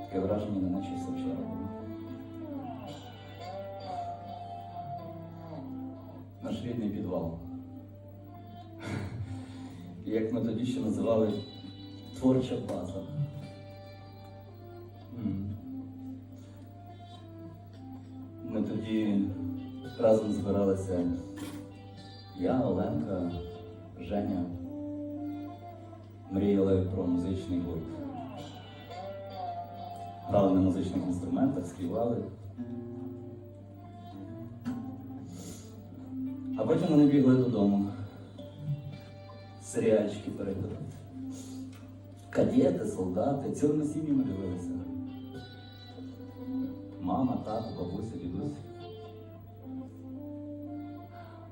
Таке враження, не наче все вчора було. Наш рідний підвал. Як ми тоді ще називали творча база. Ми тоді разом збиралися. Я, Оленка, Женя. Мріяли про музичний гурт. Грали на музичних інструментах, співали. А потім вони бігли додому. Серіальчики переглядати. Кадети, солдати, цілими сім'ями дивилися. Мама, тато, бабуся, дідусь.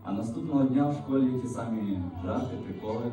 А наступного дня в школі ті самі жарти, приколи.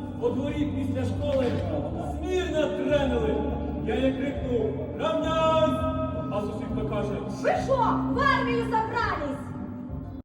по дворі після школи смірно тренили. Я як крикнув «Равняйсь!» А сусідка каже Ви в армію забрались?